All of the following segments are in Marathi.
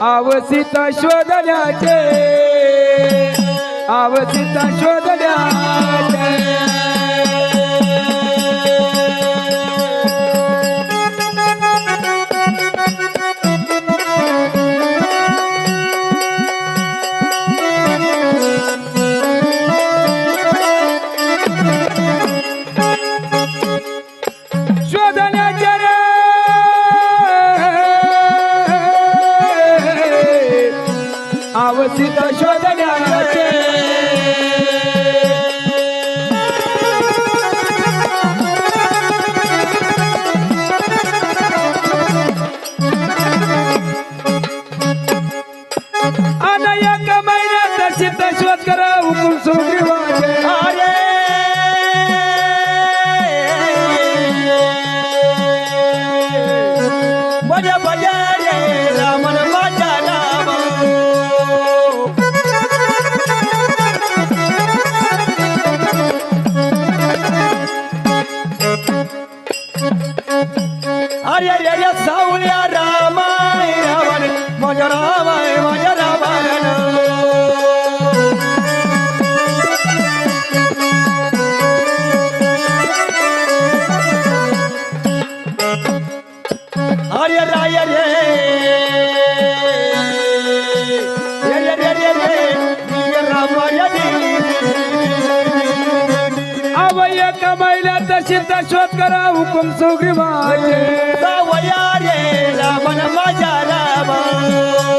आवसित शोधल्याचे आवसित शोधल्याचे चिंता शोध करा हुकुम सुग्रीवाये सावया रे रावण माझ्या रावण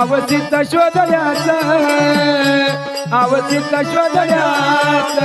आवसित शोधल्यात आवसित शोधल्यात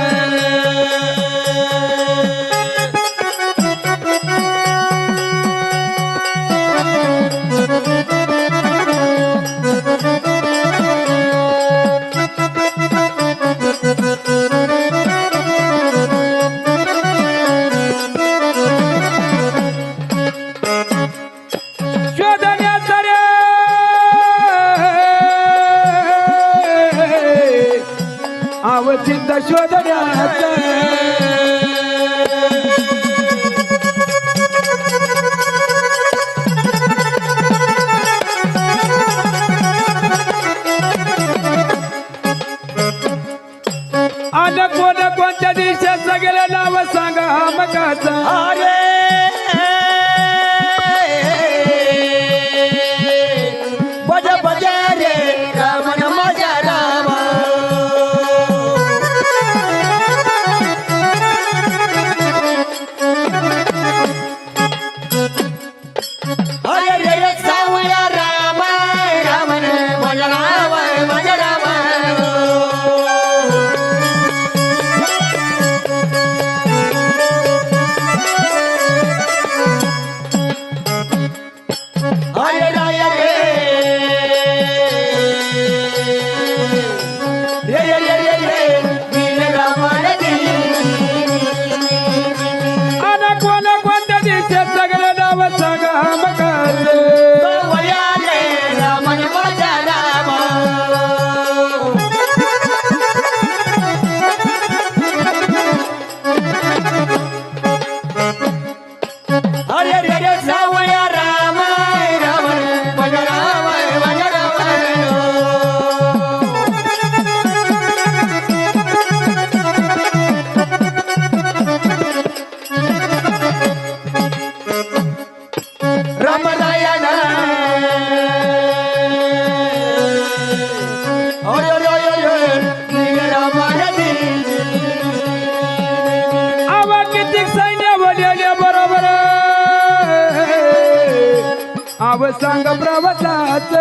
आव सांग प्रवसाच.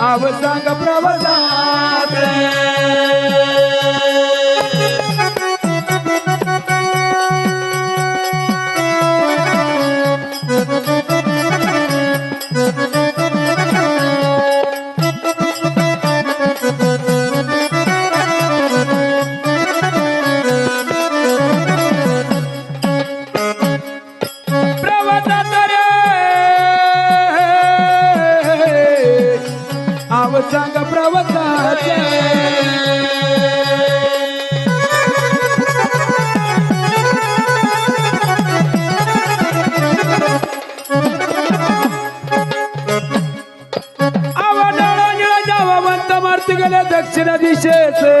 आव सांग प्रवसाच. सांग प्रवचाचे आवडळा निळा जावा म्हणता मारती गेल्या दक्षिण दिशेचे.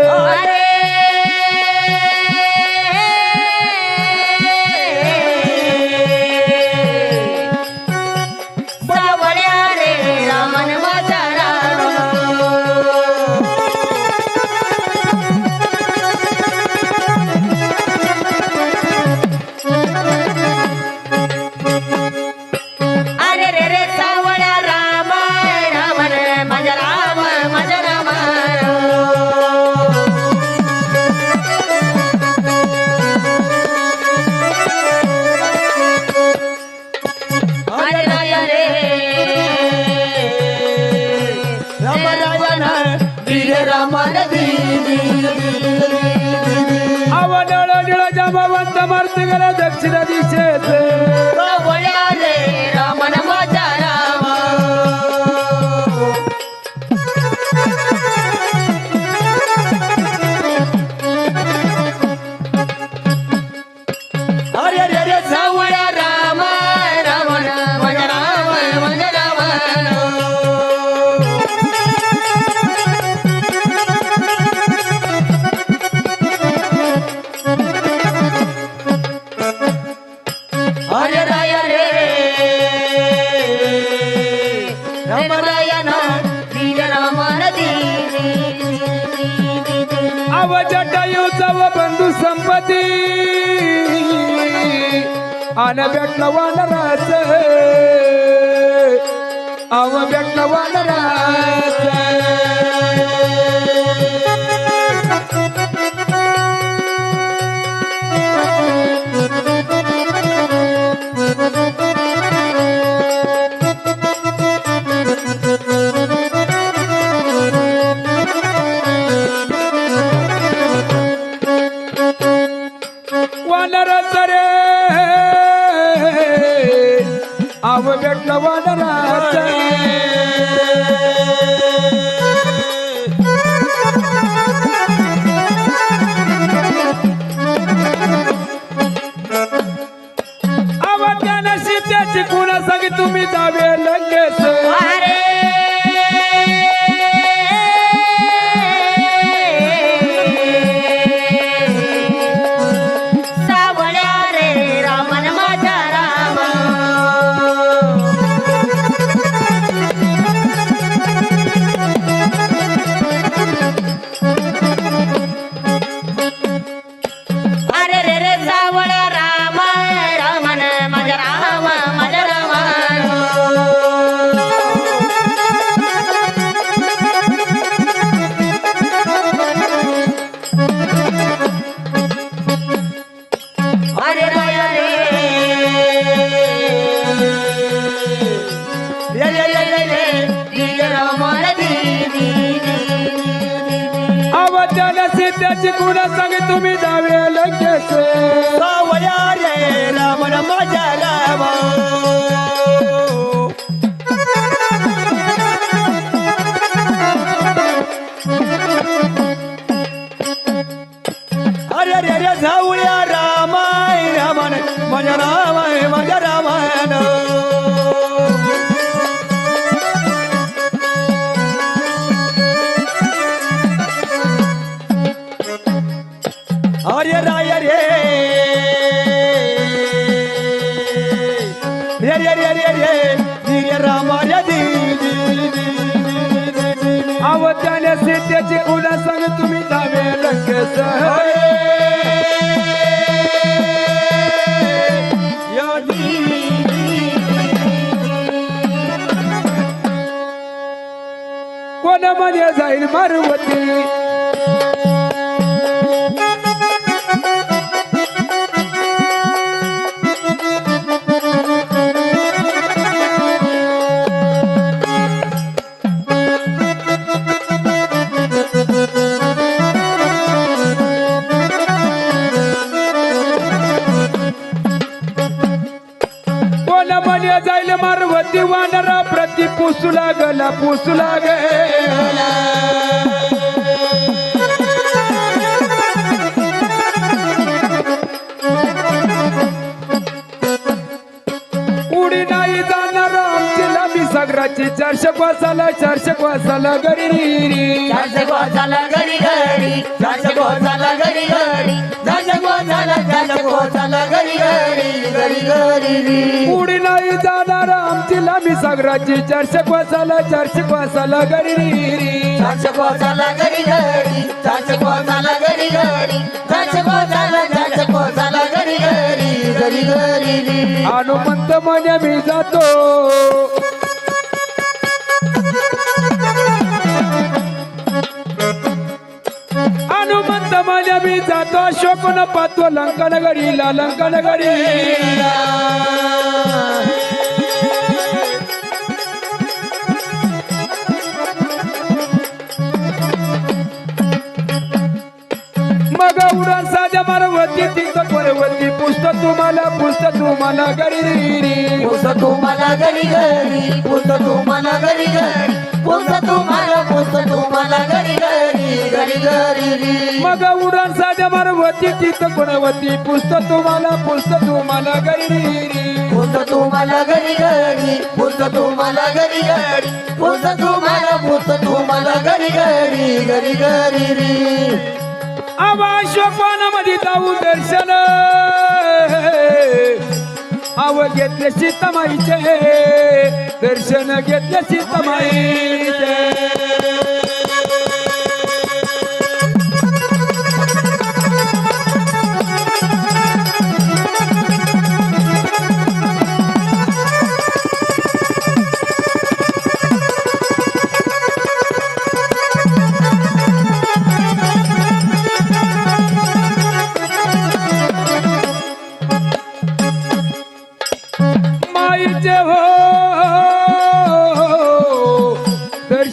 Kara döksün hadi sesle संपती आन भेटणं वानराच. आव भेटणं वानराच. I wanna. कोणामध्ये जाईल मारवती? मारुवती वानरा प्रति पुसू लागला पुसू लागला. उडी नाही जाणार आमची लांबी सगळ्याची चारशे कोसाला चारशे कोसाला गरी चारशे घडी घडी चारशे गोसाला गरी गरी चारशे गोसाला उडी नाही जाणार आमची लांबी सगळ्याची चारशे कोसाला चारशे कोसाला गरी चारशे घडी चारशे गोसाला चारशे गोसाला घडी घडी घडी घडी हनुमंत म्हणे मी जातो. हनुमंत माझ्या मी जातो शोकन पाहतो लंकन गडीला लंकन मग उडा साजा मारवती तिथं परवती पुस्त तुम्हाला पुस्त तुम्हाला गरी पुस तुम्हाला गरी गरी पुस तुम्हाला गरी गरी पुस तुम्हाला पुस तुम्हाला घडी घडी घडी मग उडान साजा मारवती तिथं गुणवती. पुस्त तुम्हाला पुस्त तुम्हाला गरी पुस तुम्हाला घडी घडी पुस तुम्हाला घडी घडी पुस तुम्हाला पुस तुम्हाला घडी घडी घडी घडी आवा मध्ये जाऊ दर्शन. आव घेतले सीतमाईचे. दर्शन घेतले सीतमाईचे.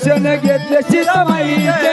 दर्शन घेतले सीतामाईचे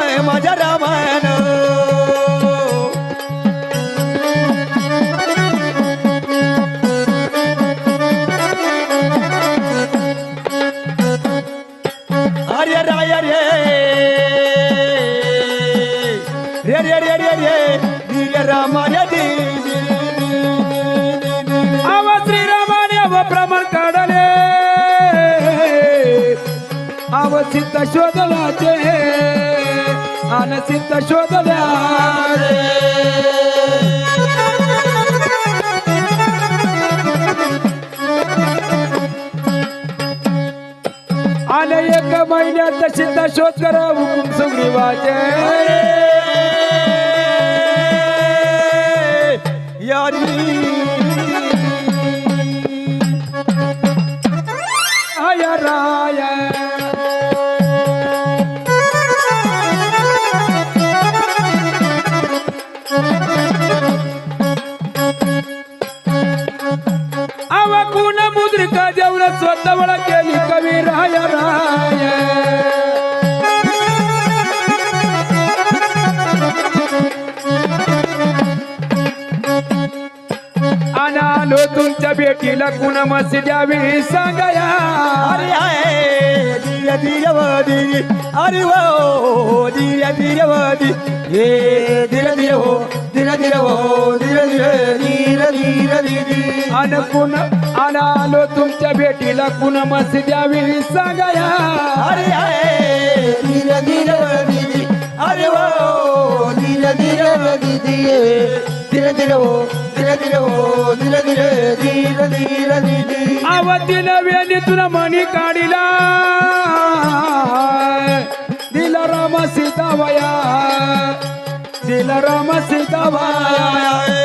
रामाय माझ्या रामायण. हरे राय रे. रे रे रे रे रे. दिज राम रे दी आवा श्रीरामाने अव प्रमाण काढले. आव सीता शोधलाचे. आन सिद्ध शोधल्या आले एक महिन्यात सिद्ध शोध करा हुकुम सुग्रीवाचे या राया. जवळ केली कवी राय राय. आणि आलो तुमच्या बेटीला कुण मस द्यावी सांगया. अरे आहे धीर धीरवदी अरे वो धीर धीरवदी हे धीर धीर हो धीर धीर हो धीर धीर धीर धीर धीर आणि कुण आणि आलो तुमच्या भेटीला कुण मसी द्यावी सांगाया अरे आहे धीर धीरवदी अरे वो धीर धीरवदी धीर धीर हो धीर धीर हो धीर धीर धीर धीर धीर आवती नव्याने तुला मणी काढिला दिला राम सीतावया दिला राम सीतावया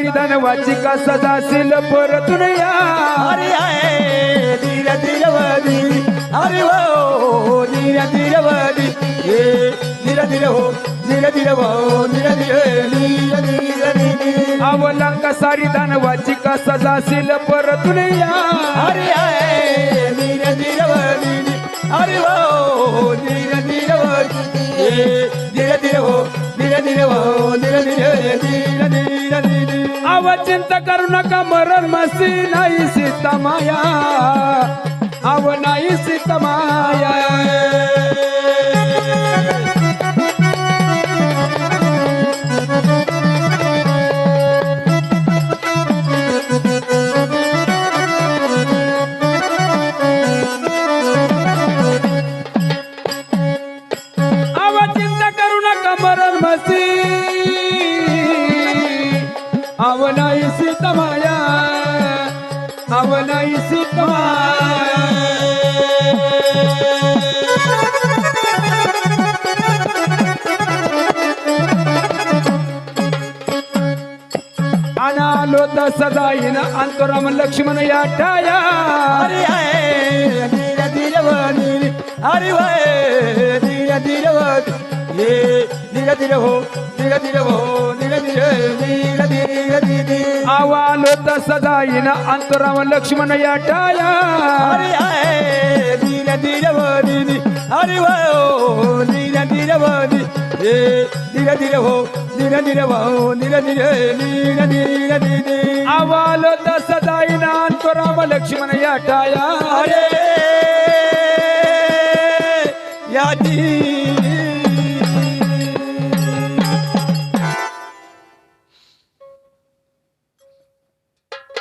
सारी धनवाची का सदाशील परतून या. अरे आहे धीर धीरवदी अरे वो धीर धीरवदी हे धीर धीर हो धीर धीर हो धीर धीर धीर अवलंक सारी धनवाची का सदाशील परतून या. अरे आहे धीर धीरवदी अरे वो धीर धीरवदी हे धीर धीर हो धीर धीर हो धीर धीर धीर धीर धीर अव चिंता करू नका मरण मसी नाही सीता माया. अव नाही सीता माया. जाईन अंतराम लक्ष्मण या टाया अरे आहे धीर धीरवदी अरे वाय धीर धीरवदी हे धीर धीर हो धीर धीर हो धीर धीर धीर धीर धीर। आवालो अंतराम लक्ष्मण या अरे आहे धीर धीरवदी अरे वाय धीर धीरवदी हे धीर। धीर हो धीर धीर हो धीर धीर धीर धीर धीर। आवालो तस जाईन राम लक्ष्मण या टाया अरे याची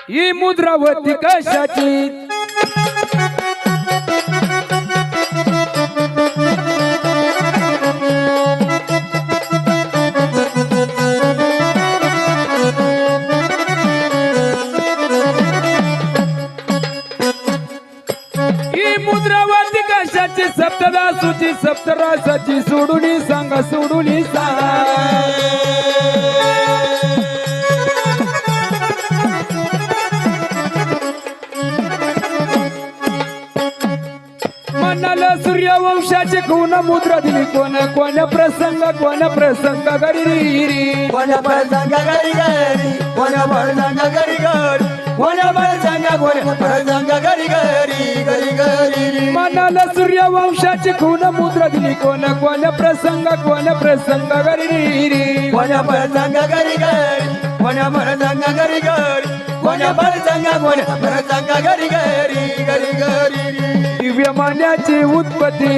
ही मुद्रावती कशाची? मुद्रावती सप्तदासूची सप्तरासाची सोडून सांगा सोडून सांगा. मनाला सूर्यवंशाची कोण मुद्रा दिली? कोण कोण प्रसंग कोण प्रसंग गरी कोण प्रसंग गरी गरी कोण प्रसंग गरी गरी प्रसंग कोण प्रसंग गरी गरी गरी गरी मनाला सूर्यवंशाची खून मुद्रा दिली. कोण कोण प्रसंग कोण प्रसंग गरी री कोण प्रसंग गरी गरी कोण प्रसंग गरी गरी कोण प्रसंग कोण प्रसंग गरी गरी गरी गरी दिव्य मान्याची उत्पत्ती.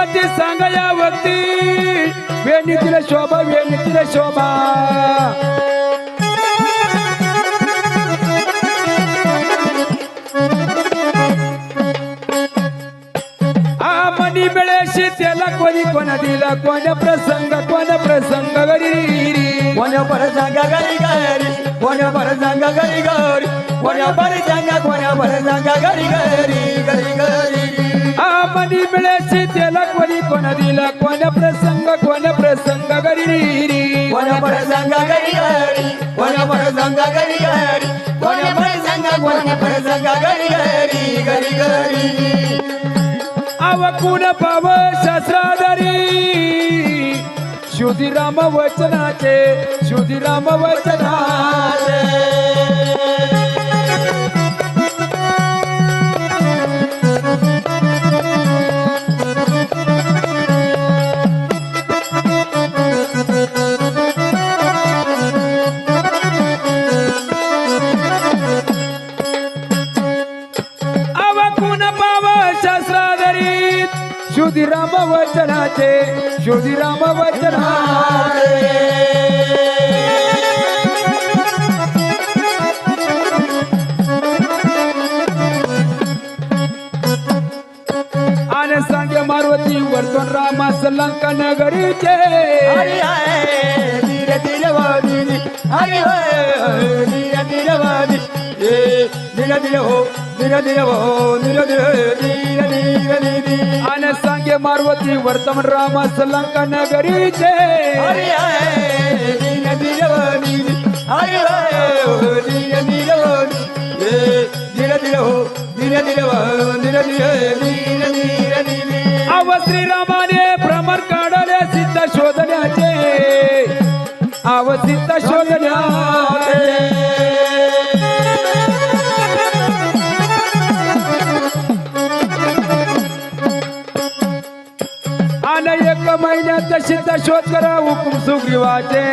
शोभाची सांगा या वक्ती वेणी तिला शोभा वेणी तिला शोभा मिळेशी त्याला कोणी कोण दिला? कोण प्रसंग कोण प्रसंग गरी कोण प्रसंग गरी गरी कोण प्रसंग गरी गरी कोण प्रसंग कोण प्रसंग गरी गरी गरी गरी मनी मिळे सीतेला कोणी कोण दिला कोण प्रसंग कोण प्रसंग गरी कोण्या पर सांगा गरी गरी कोण्या पर सांगा गरी गरी कोण्या पर सांगा कोण्या पर सांगा गरी गरी गरी गरी अव कुण पाव शास्त्राधारी। शुधिराम वचनाचे शुधिराम वचनाचे. वचनाचे शुधिराम वचनाचे आणि सांगे मारुती वर्तन रामा लंका नगरीचे। हरी हाय धीरे धीरे वादी हरी हाय धीरे धीरे ए धीरे धीरे हो धीरे धीरे हो धीरे धीरे धीरे धीरे धीरे आणि सांगे मारुती वर्तमान रामास लंका नगरीचे. हरी हाय धीरे धीरे वादी हरी हाय धीरे धीरे वादी ए धीरे धीरे हो धीरे धीरे धीरे धीरे धीरे धीरे धीरे अव श्रीरामाने भ्रमण काढले सिद्ध शोधण्याचे. अव सिद्ध शोधण्याचे. महिन्यात सिद्ध शोध करा हुकुम सुग्रीवाचे.